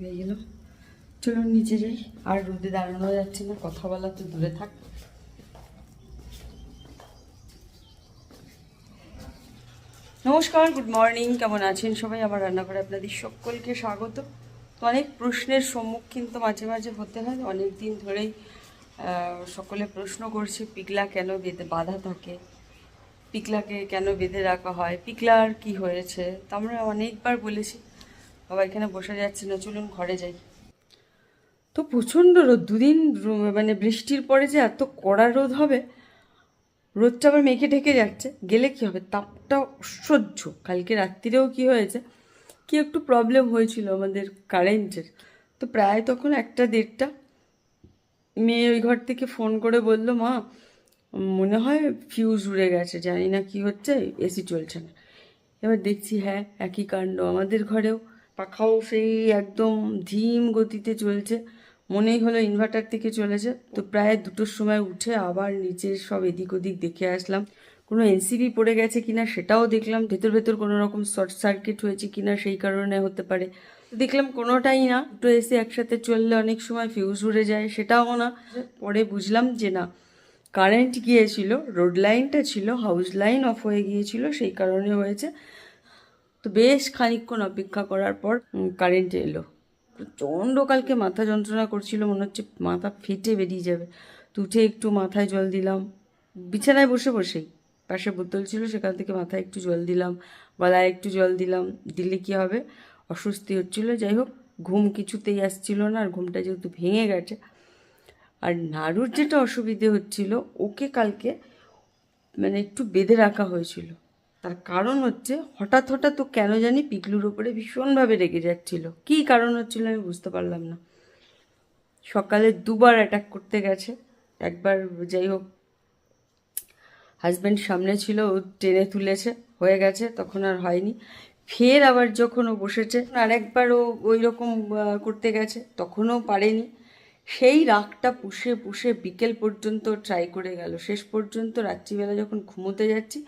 পেয়ে গেলাম চলুন নিচে যাই। আর রোদে দাঁড়ানো যাচ্ছে না, কথা বলা তো দূরে থাক। নমস্কার, গুড মর্নিং, কেমন আছেন সবাই? আমার রান্নাঘরে আপনাদের সকলকে স্বাগত। তো অনেক প্রশ্নের সম্মুখীন তো মাঝে মাঝে হতে হয়। অনেক দিন ধরেই সকলে প্রশ্ন করছে, পিকলা কেন বেঁধে, বাঁধা থাকে? পিকলাকে কেন বেঁধে রাখা হয়? পিকলার কি হয়েছে? তো আমরা অনেকবার বলেছি। বাবা এখানে বসে যাচ্ছে না চলুন ঘরে যাই। তো প্রচণ্ড রোদ, দুদিন মানে বৃষ্টির পরে যে এত কড়া রোদ হবে, রোদটা আবার মেঘে ঢেকে যাচ্ছে। গেলে কি হবে? তাপটা অসহ্য। কালকে রাত্রিরেও কি হয়েছে? কি একটু প্রবলেম হয়েছিল আমাদের কারেন্টের তো প্রায় তখন একটা দেড়টা মেয়ে ওই ঘর থেকে ফোন করে বলল, মা, মনে হয় ফিউজ উড়ে গেছে, জানি না কি হচ্ছে এসি চলছে না। এবার দেখছি হ্যাঁ একই কাণ্ড আমাদের ঘরেও। পাখাও সেই একদম ধীম গতিতে চলছে। মনেই হলো ইনভার্টার থেকে চলেছে। তো প্রায় দুটোর সময় উঠে আবার নিচে সব এদিক ওদিক দেখে আসলাম। কোনো এনসিবি পড়ে গেছে কিনা সেটাও দেখলাম। ভেতর ভেতর কোনো রকম শর্ট সার্কিট হয়েছে কিনা সেই কারণে হতে পারে। দেখলাম কোনোটাই না। দুটো এসি একসাথে চললে অনেক সময় ফিউজ উড়ে যায়, সেটাও না। পরে বুঝলাম যে না কারেন্ট গিয়েছিল রোড লাইনটা ছিল হাউস লাইন অফ হয়ে গিয়েছিল, সেই কারণে হয়েছে। তো বেশ খানিকক্ষণ অপেক্ষা করার পর কারেন্ট এলো। প্রচণ্ড কালকে মাথা যন্ত্রণা করছিল, মনে হচ্ছে মাথা ফেটে বেরিয়ে যাবে। তো উঠে একটু মাথায় জল দিলাম। বিছানায় বসে বসেই। পাশে বোতল ছিল, সেখান থেকে মাথায় একটু জল দিলাম। গলায় একটু জল দিলাম। দিলে কি হবে? অস্বস্তি হচ্ছিল। যাই হোক, ঘুম কিছুতেই আসছিল না, আর ঘুমটা যেহেতু ভেঙে গেছে। আর নাড়ুর যেটা অসুবিধে হচ্ছিল, ওকে কালকে মানে একটু বেঁধে রাখা হয়েছিল। তার কারণ হচ্ছে হঠাৎ হঠাৎ তো কেন জানি পিকলুর ওপরে ভীষণভাবে রেগে যাচ্ছিল। কি কারণ হচ্ছিল আমি বুঝতে পারলাম না। সকালে দুবার অ্যাটাক করতে গেছে। একবার যাই হোক হাজব্যান্ড সামনে ছিল, ও টেনে তুলেছে, হয়ে গেছে, তখন আর হয়নি। ফের আবার যখন ও বসেছে, আর একবার ও ওই রকম করতে গেছে, তখনও পারেনি। সেই রাগটা পুষে পুষে বিকেল পর্যন্ত ট্রাই করে গেল। শেষ পর্যন্ত রাত্রিবেলা যখন ঘুমোতে যাচ্ছি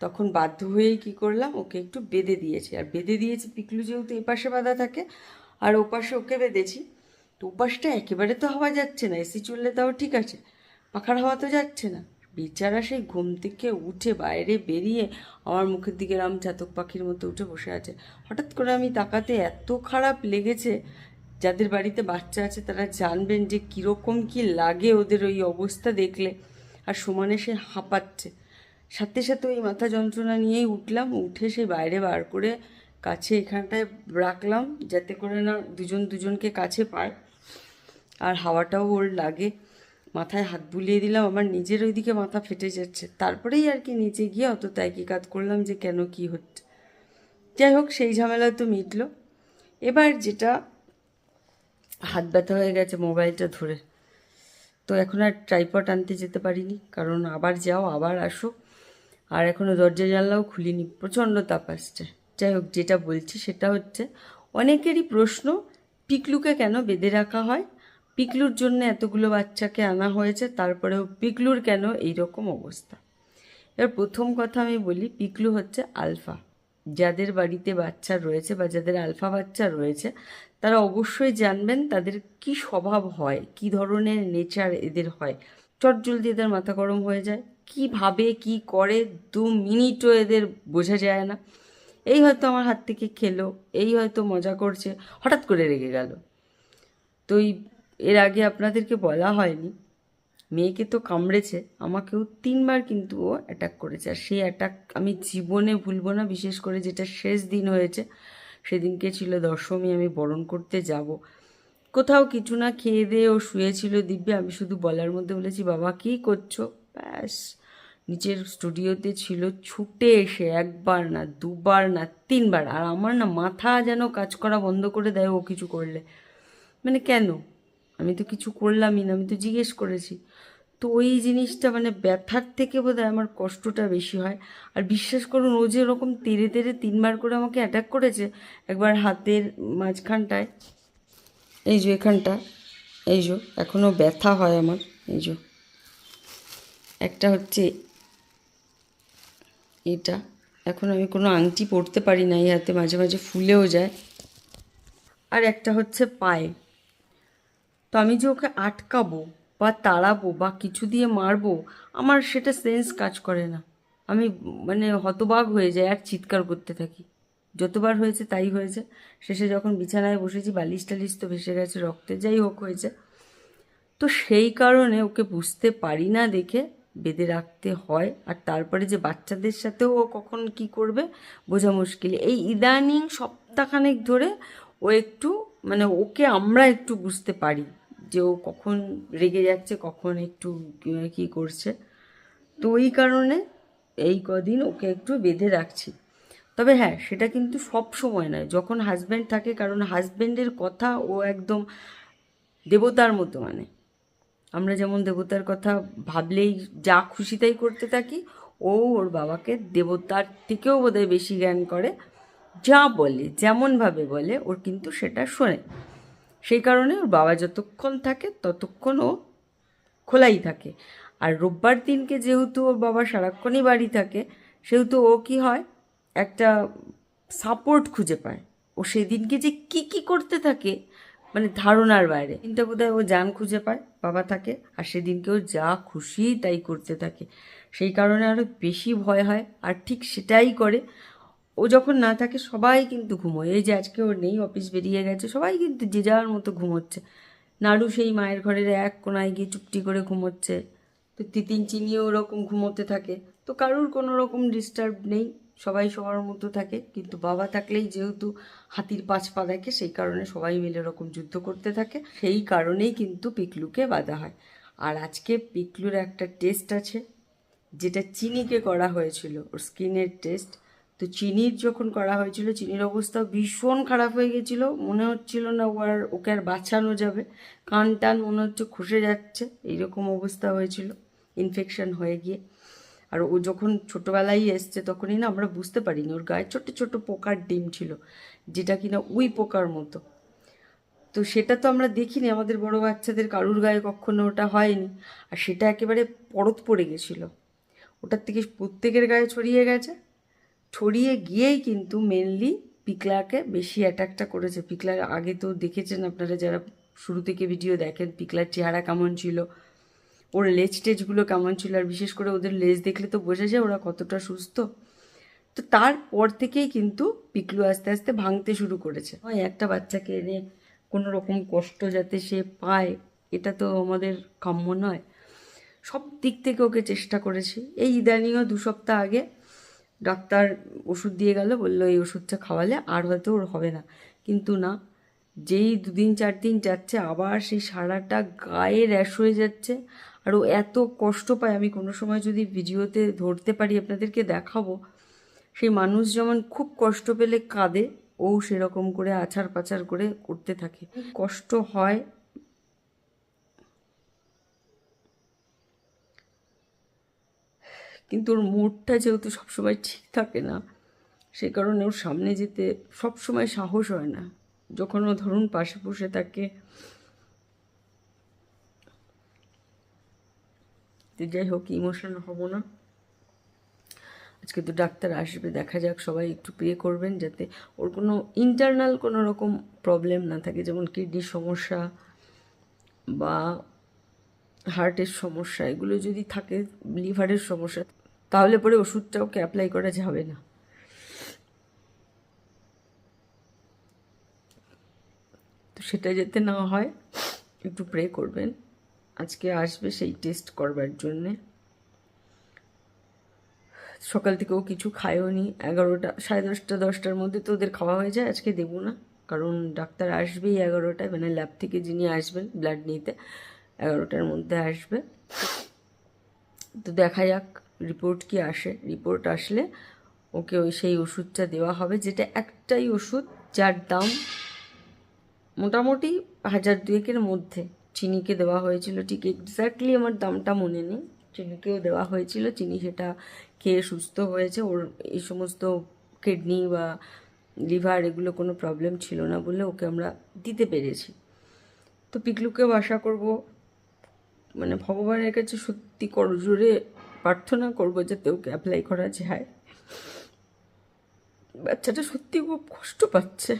তখন বাধ্য হয়েই কি করলাম, ওকে একটু বেঁধে দিয়েছি। আর বেঁধে দিয়েছি, পিকলু যেহেতু এপাশে বাঁধা থাকে, আর ওপাশে ওকে বেঁধেছি, তো ওপাশটা একেবারে তো হাওয়া যাচ্ছে না, এসি চললে তাও ঠিক আছে, পাখার হাওয়া তো যাচ্ছে না। বেচারা সেই ঘুম থেকে উঠে বাইরে বেরিয়ে আমার মুখের দিকে রাম চাতক পাখির মতো উঠে বসে আছে। হঠাৎ করে আমি তাকাতে এত খারাপ লেগেছে, যাদের বাড়িতে বাচ্চা আছে তারা জানবেন যে কীরকম কি লাগে ওদের ওই অবস্থা দেখলে। আর সমানে সে হাঁপাচ্ছে। সাথে সাথে ওই মাথা যন্ত্রণা নিয়েই উঠলাম, উঠে সে বাইরে বার করে কাছে এখানটায় রাখলাম, যাতে করে না দুজন দুজনকে কাছে পায়। আর হাওয়াটাও ওর লাগে। মাথায় হাত বুলিয়ে দিলাম আমার নিজের ওইদিকে মাথা ফেটে যাচ্ছে। তারপরেই আর কি নিচে গিয়ে অত তাইকিকাত করলাম যে কেন কি হচ্ছে। যাই হোক, সেই ঝামেলা তো মিটলো। এবার যেটা হাত ব্যথা হয়ে গেছে মোবাইলটা ধরে। তো এখন আর ট্রাইপড আনতে যেতে পারিনি, কারণ আবার যাও, আবার আসো। আর এখনও দরজা জানলাও খুলিনি, প্রচণ্ড তাপ আসছে। যাই হোক, যেটা বলছি সেটা হচ্ছে, অনেকেরই প্রশ্ন, পিকলুকে কেন বেঁধে রাখা হয়? পিকলুর জন্য এতগুলো বাচ্চাকে আনা হয়েছে, তারপরেও পিকলুর কেন এই রকম অবস্থা? এবার প্রথম কথা আমি বলি, পিকলু হচ্ছে আলফা। যাদের বাড়িতে বাচ্চা রয়েছে বা যাদের আলফা বাচ্চা রয়েছে, তারা অবশ্যই জানবেন তাদের কি স্বভাব হয়, কি ধরনের নেচার এদের হয়। চট জলদি এদের মাথা গরম হয়ে যায়। কি ভাবে কি করে, দু মিনিটও এদের বোঝা যায় না। এই হয়তো আমার হাত থেকে খেলো, এই হয়তো মজা করছে, হঠাৎ করে রেগে গেল। তো এই, এর আগে আপনাদেরকে বলা হয়নি, মেয়েকে তো কামড়েছে, আমাকেও তিনবার কিন্তু ও অ্যাটাক করেছে। আর সেই অ্যাটাক আমি জীবনে ভুলবো না, বিশেষ করে যেটা শেষ দিন হয়েছে, সেদিনকে ছিল দশমী, আমি বরণ করতে যাব। কোথাও কিছু না খেয়ে দিয়ে ও শুয়েছিল দিব্যে, আমি শুধু বলার মধ্যে বলেছি, বাবা, কী করছ? ব্যাস। নিচের স্টুডিওতে ছিল, ছুটে এসে একবার না, দুবার না, তিনবার। আর আমার না মাথা যেন কাজ করা বন্ধ করে দেয় ও কিছু করলে। মানে কেন? আমি তো কিছু করলামই না, আমি তো জিজ্ঞেস করেছি। তো ওই জিনিসটা মানে ব্যথার থেকে বোধহয় আমার কষ্টটা বেশি হয়। আর বিশ্বাস করুন, ও যে ওরকম তেরে তেরে তিনবার করে আমাকে অ্যাটাক করেছে, একবার হাতের মাঝখানটায়, এই যে এখানটা, এই যে এখনও ব্যথা হয় আমার, এই যে। একটা হচ্ছে এটা। এখন আমি কোনো আংটি পরতে পারি না, এই হাতে মাঝে মাঝে ফুলেও যায়। আর একটা হচ্ছে পায়ে। তো আমি যে ওকে আটকাবো বা তাড়াবো বা কিছু দিয়ে মারবো, আমার সেটা সেন্স কাজ করে না। আমি মানে হতবাক হয়ে যাই, আর চিৎকার করতে থাকি। যতবার হয়েছে তাই হয়েছে। শেষে যখন বিছানায় বসেছি, বালিশ টালিশ তো ভেসে গেছে, রক্তে যাই হোক হয়েছে। তো সেই কারণে ওকে বুঝতে পারি না দেখে বেঁধে রাখতে হয়। আর তারপরে যে বাচ্চাদের সাথেও ও কখন কি করবে, বোঝা মুশকিল। এই ইদানিং সপ্তাহখানেক ধরে ও একটু মানে ওকে আমরা একটু বুঝতে পারি যে ও কখন রেগে যাচ্ছে, কখন একটু কি- করছে। তো ওই কারণে এই কদিন ওকে একটু বেঁধে রাখছি। তবে হ্যাঁ সেটা কিন্তু সব সময় নয়। যখন হাজব্যান্ড থাকে, কারণ হাজব্যান্ডের কথা ও একদম দেবতার মতো মানে। আমরা যেমন দেবতার কথা ভাবলেই যা খুশি তাই করতে থাকি, ও ওর বাবাকে দেবতার থেকেও বোধহয় বেশি জ্ঞান করে। যা বলে, যেমনভাবে বলে, ওর কিন্তু সেটা শোনে। সেই কারণে ওর বাবা যতক্ষণ থাকে ততক্ষণ ও খোলাই থাকে। আর রোববার দিনকে যেহেতু ওর বাবা সারাক্ষণই বাড়ি থাকে, সেহেতু ও কি হয়, একটা সাপোর্ট খুঁজে পায়। ও সেদিনকে যে কি কি করতে থাকে মানে ধারণার বাইরে। কিন্তু বোধহয় ও জান খুঁজে পায়, বাবা থাকে, আর সেদিনকে ও যা খুশি তাই করতে থাকে। সেই কারণে আরও বেশি ভয় হয়, আর ঠিক সেটাই করে। ও যখন না থাকে, সবাই কিন্তু ঘুমোয়। এই যে আজকে ওর নেই, অফিস বেরিয়ে গেছে, সবাই কিন্তু যে যার মতো ঘুমোচ্ছে। নাড়ু সেই মায়ের ঘরের এক কোনায় গিয়ে চুপটি করে ঘুমোচ্ছে। তো তিতিন চিনিও ওরকম ঘুমোতে থাকে। তো কারুর কোনো রকম ডিস্টার্ব নেই। সবাই সবার মধ্যে থাকে, কিন্তু বাবা থাকলেই যেহেতু হাতির পাঁচ পা দেখে সেই কারণে সবাই মিলে ওরকম যুদ্ধ করতে থাকে। সেই কারণেই কিন্তু পিকলুকে বাঁধা হয়। আর আজকে পিকলুর একটা টেস্ট আছে, যেটা চিনিকে করা হয়েছিল, ওর স্কিনের টেস্ট তো চিনির যখন করা হয়েছিল, চিনির অবস্থা ভীষণ খারাপ হয়ে গেছিল। মনে হচ্ছিল না ও আর ওকে আর বাঁচানো যাবে। কান টান মনে হচ্ছে খসে যাচ্ছে, এইরকম অবস্থা হয়েছিল ইনফেকশন হয়ে গিয়ে। আর ও যখন ছোটোবেলায় এসছে তখনই না আমরা বুঝতে পারিনি। ওর গায়ে ছোট ছোট পোকার ডিম ছিল, যেটা কিনা উই পোকার মতো। তো সেটা তো আমরা দেখিনি, আমাদের বড় বাচ্চাদের কারুর গায়ে কখনো ওটা হয়নি। আর সেটা একেবারে পরত পড়ে গেছিল। ওটার থেকে প্রত্যেকের গায়ে ছড়িয়ে গেছে। ছড়িয়ে গিয়েই কিন্তু মেনলি পিকলাকে বেশি অ্যাটাকটা করেছে। পিকলার আগে তো দেখেছেন আপনারা যারা শুরু থেকে ভিডিও দেখেন, পিকলার চেহারা কেমন ছিল? ওর লেজ টেজগুলো কেমন ছিল? আর বিশেষ করে ওদের লেজ দেখলে তো বোঝা যায় ওরা কতটা সুস্থ। তো তারপর থেকেই কিন্তু পিকলু আস্তে আস্তে ভাঙতে শুরু করেছে। হয় একটা বাচ্চাকে এনে কোনো রকম কষ্ট যাতে সে পায়, এটা তো আমাদের কাম্য নয়। সব দিক থেকে ওকে চেষ্টা করেছি। এই ইদানিংও দু সপ্তাহ আগে ডাক্তার ওষুধ দিয়ে গেল, বলল, এই ওষুধটা খাওয়ালে আর হয়তো ওর হবে না। কিন্তু না, যেই দুদিন, চার দিন যাচ্ছে, আবার সেই সারাটা গায়ে র্যাশ হয়ে যাচ্ছে। আর ও এত কষ্ট পায় আমি কোনো সময় যদি ভিডিওতে ধরতে পারি আপনাদেরকে দেখাবো। সেই মানুষ যেমন খুব কষ্ট পেলে কাঁদে, ও সেরকম করে আছাড় পাচার করে করতে থাকে। কষ্ট হয়। কিন্তু ওর মুডটা যেহেতু সবসময় ঠিক থাকে না সেই কারণে ওর সামনে যেতে সবসময় সাহস হয় না। যখন ও ধরুন পাশে বসে থাকে যাই হোক ইমোশনাল হব না। আজকে তো ডাক্তার আসবে, দেখা যাক, সবাই একটু প্রে করবেন যাতে ওর কোনো ইন্টারনাল কোনো রকম প্রবলেম না থাকে, যেমন কিডনির সমস্যা বা হার্টের সমস্যা, এগুলো যদি থাকে লিভারের সমস্যা, তাহলে পরে ওষুধটা ওকে অ্যাপ্লাই করা যাবে না? তো সেটা যাতে না হয়, একটু প্রে করবেন। আজকে আসবে সেই টেস্ট করবার জন্যে। সকাল থেকেও কিছু খায়ও নি। এগারোটা, সাড়ে দশটা, দশটার মধ্যে তো ওদের খাওয়া হয়ে যায়, আজকে দেবো না। কারণ ডাক্তার আসবেই এগারোটায় মানে ল্যাব থেকে যিনি আসবেন ব্লাড নিতে, এগারোটার মধ্যে আসবে। তো দেখা যাক রিপোর্ট কি আসে। রিপোর্ট আসলে ওকে ওই সেই ওষুধটা দেওয়া হবে, যেটা একটাই ওষুধ যার দাম মোটামুটি হাজার দুয়েকের মধ্যে। চিনিকে দেওয়া হয়েছিল, ঠিক এক্স্যাক্টলি আমার দামটা মনে নেই। চিনিকেও দেওয়া হয়েছিল, চিনি সেটা খেয়ে সুস্থ হয়েছে, ওর এই সমস্ত কিডনি বা লিভার এগুলো কোনো প্রবলেম ছিল না বলে ওকে আমরা দিতে পেরেছি। তো পিকলুকেও আশা করব মানে ভগবানের কাছে সত্যি করজোরে প্রার্থনা করব যাতে ওকে অ্যাপ্লাই করা যায়। বাচ্চাটা সত্যি খুব কষ্ট পাচ্ছে।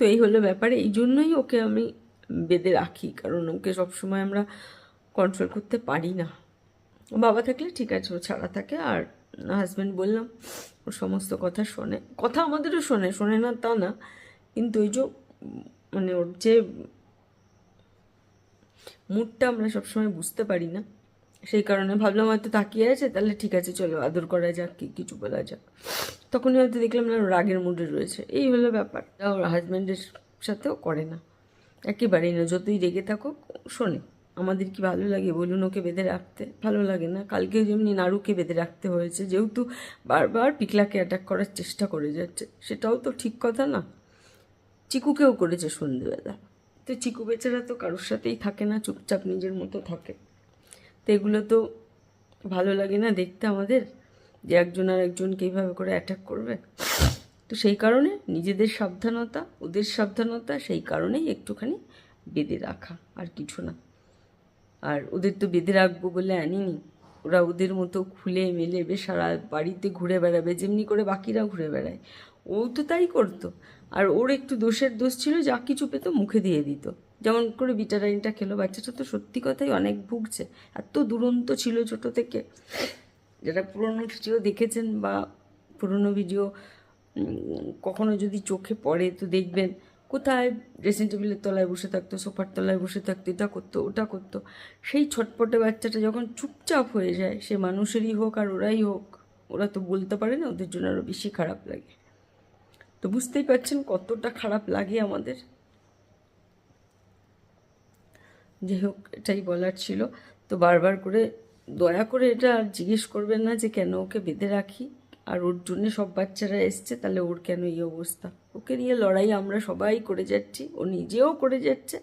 তো এই হলো ব্যাপার। এই জন্যই ওকে আমি বেঁধে রাখি, কারণ ওকে সবসময় আমরা কন্ট্রোল করতে পারি না। বাবা থাকলে ঠিক আছে, ও ছাড়া থাকে। আর হাজব্যান্ড বললাম, ও সমস্ত কথা শোনে। কথা আমাদেরও শোনে শোনে না তা না। কিন্তু ওই যে মানে ওর যে মুডটা আমরা সবসময় বুঝতে পারি না। সেই কারণে ভাবলাম হয়তো তাকিয়ে আছে, তাহলে ঠিক আছে, চলো আদর করা যাক, কি, কিছু বলা যাক। তখনই হয়তো দেখলাম না রাগের মুডে রয়েছে। এই হলো ব্যাপার ওর হাজব্যান্ডের সাথেও করে না। একেবারেই না, যতই রেগে থাকুক, শোনে, আমাদের কি ভালো লাগে বলুন ওকে বেঁধে রাখতে। ভালো লাগে না, কালকে যেমনি নাড়ুকে বেঁধে রাখতে হয়েছে, যেহেতু বারবার পিকলাকে অ্যাটাক করার চেষ্টা করে যাচ্ছে, সেটাও তো ঠিক কথা না। চিকুকেও করেছে সন্ধ্যেবেলা তো চিকু বেচারা তো কারোর সাথেই থাকে না, চুপচাপ নিজের মতো থাকে। এগুলো তো ভালো লাগে না দেখতে আমাদের, যে একজন আর একজনকে এইভাবে করে অ্যাটাক করবে। তো সেই কারণে নিজেদের সাবধানতা, ওদের সাবধানতা, সেই কারণেই একটুখানি বেঁধে রাখা, আর কিছু না। আর ওদের তো বেঁধে রাখব বলে আনিনি। ওরা ওদের মতো খুলে মেলেবে, সারা বাড়িতে ঘুরে বেড়াবে, যেমনি করে বাকিরা ঘুরে বেড়ায়। ও তো তাই করতো। আর ওর একটু দোষের দোষ ছিল, যা কিছু পেতো মুখে দিয়ে দিত। যেমন করে বিটারাইনটা খেলো, বাচ্চাটা তো সত্যি কথাই অনেক ভুগছে। এত দুরন্ত ছিল ছোট থেকে। যারা পুরনো ভিডিও দেখেছেন বা পুরনো ভিডিও কখনো যদি চোখে পড়ে তো দেখবেন, কোথায় ড্রেসিং টেবিলের তলায় বসে থাকতো, সোফার তলায় বসে থাকতো, এটা করতো, ওটা করতো। সেই ছটপটে বাচ্চাটা যখন চুপচাপ হয়ে যায়, সে মানুষেরই হোক আর ওরাই হোক, ওরা তো বলতে পারে না, ওদের জন্য আরও বেশি খারাপ লাগে। তো বুঝতেই পারছেন কতটা খারাপ লাগে আমাদের। যাই হোক এটাই বলার ছিল। তো বারবার করে দয়া করে এটা আর জিজ্ঞেস করবেন না যে কেন ওকে বেঁধে রাখি? আর ওর জন্য সব বাচ্চারা এসছে, তাহলে ওর কেন এই অবস্থা? ওকে নিয়ে লড়াই আমরা সবাই করে যাচ্ছি, ও নিজেও করে যাচ্ছে।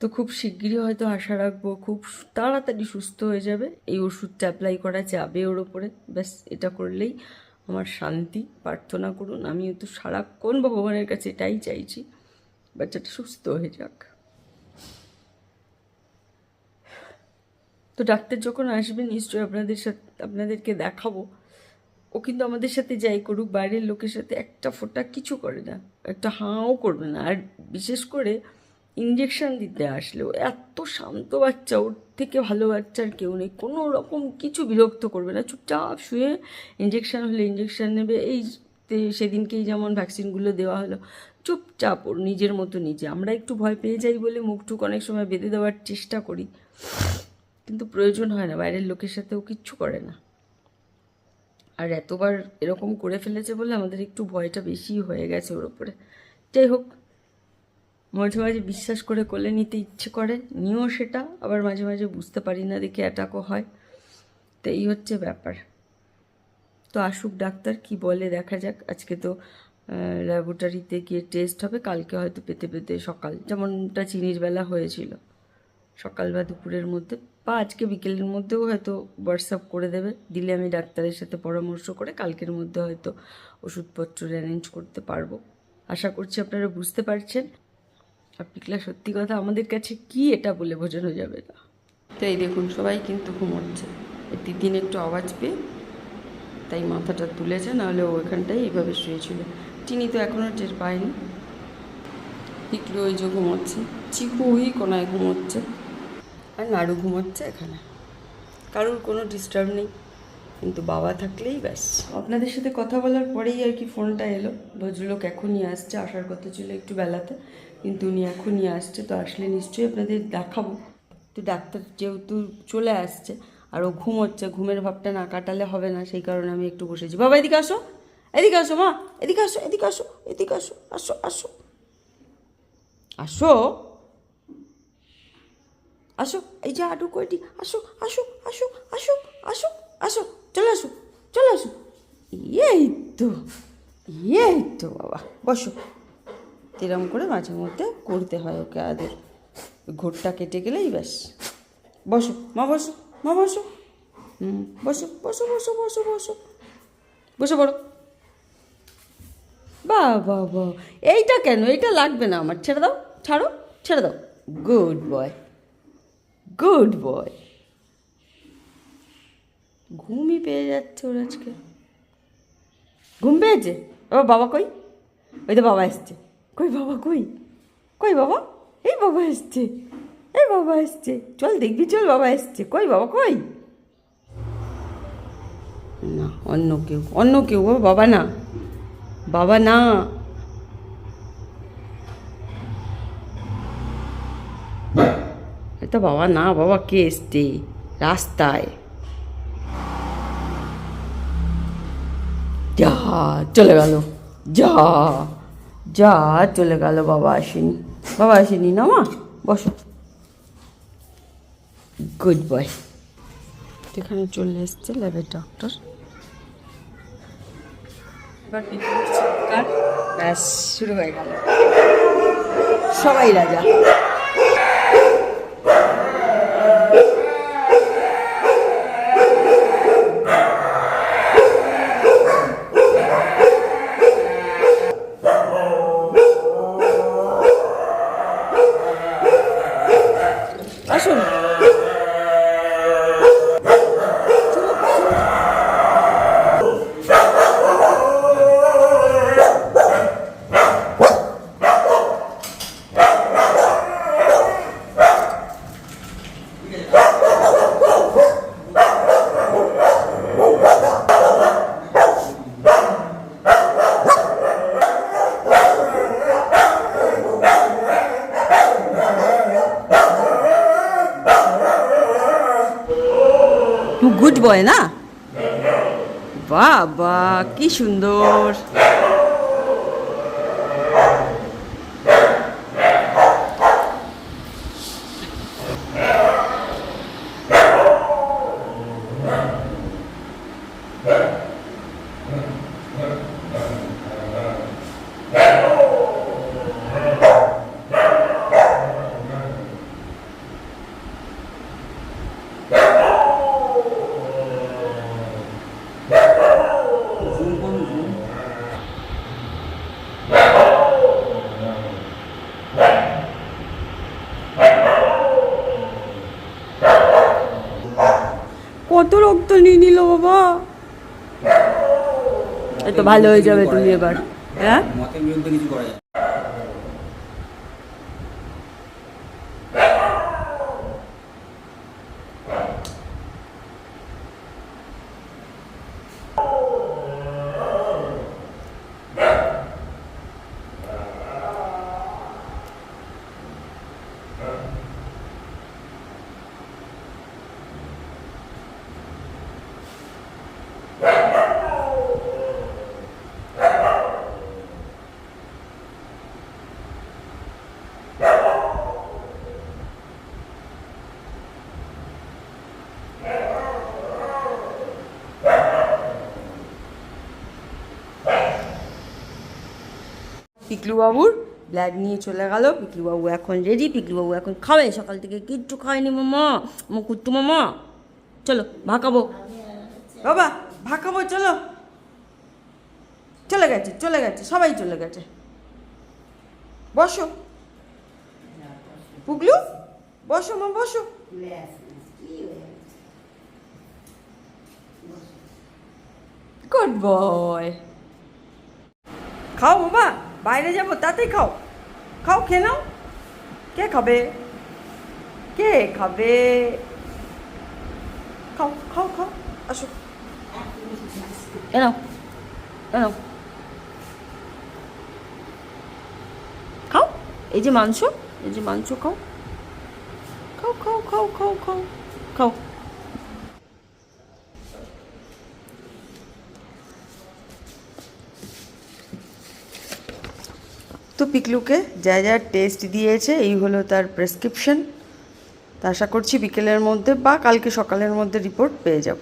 তো খুব শিগগিরই হয়তো আশা রাখব, খুব তাড়াতাড়ি সুস্থ হয়ে যাবে। এই ওষুধটা অ্যাপ্লাই করা যাবে ওর ওপরে। ব্যাস, এটা করলেই আমার শান্তি। প্রার্থনা করুন, আমিও তো সারাক্ষণ ভগবানের কাছে এটাই চাইছি। বাচ্চাটা সুস্থ হয়ে যাক। তো ডাক্তার যখন আসবে, নিশ্চয়ই আপনাদের সাথে, আপনাদেরকে দেখাবো। ও কিন্তু আমাদের সাথে যাই করুক, বাইরের লোকের সাথে একটা ফোটা কিছু করে না, একটা হাঁও করবে না। আর বিশেষ করে ইঞ্জেকশন দিতে আসলেও এত শান্ত বাচ্চা, ওর থেকে ভালো বাচ্চার কেউ নেই। কোনো রকম কিছু বিরক্ত করবে না। চুপচাপ শুয়ে ইঞ্জেকশন হলে ইঞ্জেকশন নেবে। এই সেদিনকেই যেমন ভ্যাকসিনগুলো দেওয়া হলো, চুপচাপ ওর নিজের মতো নিজে। আমরা একটু ভয় পেয়ে যাই বলে মুখটুক অনেক সময় বেঁধে দেওয়ার চেষ্টা করি। কিন্তু প্রয়োজন হয় না, বাইরের লোকের সাথেও কিচ্ছু করে না। আর এতবার এরকম করে ফেলেছে বলে আমাদের একটু ভয়টা বেশি হয়ে গেছে ওর ওপরে যাই হোক, মাঝে মাঝে বিশ্বাস করে কোলে নিতে ইচ্ছে করে নিয়েও সেটা, আবার মাঝে মাঝে বুঝতে পারি না দেখে অ্যাটাকও হয়। তো এই হচ্ছে ব্যাপার। তো আসুক ডাক্তার, কি বলে দেখা যাক। আজকে তো ল্যাবরেটরিতে গিয়ে টেস্ট হবে, কালকে হয়তো পেতে পেতে সকাল, যেমনটা চিনির বেলা হয়েছিল। সকাল বা দুপুরের মধ্যে বা আজকে বিকেলের মধ্যেও হয়তো হোয়াটসঅ্যাপ করে দেবে। দিলে আমি ডাক্তারের সাথে পরামর্শ করে কালকের মধ্যে হয়তো ওষুধপত্র অ্যারেঞ্জ করতে পারব। আশা করছি আপনারা বুঝতে পারছেন। আর পিকলা সত্যি কথা আমাদের কাছে কি এটা বলে বোঝানো যাবে না? তো এই দেখুন, সবাই কিন্তু ঘুমোচ্ছে। তিতিন একটু আওয়াজ পেয়ে তাই মাথাটা তুলেছে, নাহলে ও ওখানটায় এইভাবে শুয়েছিল। চিনি তো এখনও টের পায়নি। পিকলু ওই যে ঘুমোচ্ছে। চিকু ওই কোনায় ঘুমোচ্ছে। আর নাড়ু ঘুমোচ্ছে এখানে। কারোর কোনো ডিস্টার্ব নেই, কিন্তু বাবা থাকলেই ব্যাস। আপনাদের সাথে কথা বলার পরেই আর কি ফোনটা এলো। ভদ্রলোক এখনই আসছে, আসার কথা ছিল একটু বেলাতে, কিন্তু উনি এখনই আসছে, তো আসলে নিশ্চয়ই আপনাদের দেখাবো। তো ডাক্তার যেহেতু চলে আসছে, আর ও ঘুমোচ্ছে, ঘুমের ভাবটা না কাটালে হবে না, সেই কারণে আমি একটু বসেছি। বাবা, এদিকে আসো এদিকে আসো মা, এদিকে আসো এদিকে আসো এদিকে আসো আসো আসো। আসো। আসো, এই যে আটু কয়টি? আসো আসো আসো আসো আসো আসো, চলে আসো চলে আসো। এই তো এই তো বাবা, বসো। এরম করে মাঝে মধ্যে করতে হয় ওকে আদের। ঘোরটা কেটে গেলেই ব্যাস। বসো, মা বসো মা বসো। হুম, বসো বসো বসো বসো বসো। বসে পড়ো বাহ বাহ এইটা কেন? এইটা লাগবে না আমার। ছেড়ে দাও, ছাড়ো, ছেড়ে দাও। Good boy. Good boy. ঘুমই পেয়ে যাচ্ছে ওর আজকে। ঘুম পেয়েছে? ও বাবা কই? ওই তো বাবা এসছে। কই বাবা, কই? কই বাবা? এই বাবা এসছে। এই বাবা এসছে। চল দেখবি, চল বাবা এসছে। কই বাবা, কই? না, অন্য কেউ অন্য কেউ, ও বাবা না। বাবা না। এটা বাবা না বাবা কে এসছে? রাস্তায়। যা চলে গেল। যা যা চলে গেল বাবা আসেনি। বাবা আসেনি না মা? বসো। গুড বয় এখানে চলে এসছে ল্যাবের ডক্টর এবার ব্যাস শুরু হয়ে গেল। সবাই রাজা। বয় না? বাবা কি সুন্দর কত রক্ত নিয়ে নিল বাবা এই তো ভালো হয়ে যাবে তুমি এবার হ্যাঁ? মতের বিরুদ্ধে কিছু করা যায় না। পিকলু বাবুর ব্ল্যাড নিয়ে চলে গেল। পিকলু বাবু এখন রেডি পিকলু বাবু এখন খাবে। সকাল থেকে কিচ্ছু খায়নি মামা। আমার মামা। চলো ভাকাবো বাবা ভাকাবো চলো। চলে গেছে চলে গেছে, সবাই চলে গেছে। বসো। পুগলু, বসো মা, বসো। গুড বয় খাও বাবা বাইরে যাব, তাতেই খাও। খাও, খেয়ে নাও। কে খাবে? কে খাবে? খাও খাও খাও, আসো। এ নাও এ নাও। খাও, এই যে মাংস, এই যে মাংস খাও। খাও খাও খাও খাও খাও খাও। পিকলুকে যা যা টেস্ট দিয়েছে, এই হলো তার প্রেসক্রিপশন তা আশা করছি বিকেলের মধ্যে বা কালকে সকালের মধ্যে রিপোর্ট পেয়ে যাব।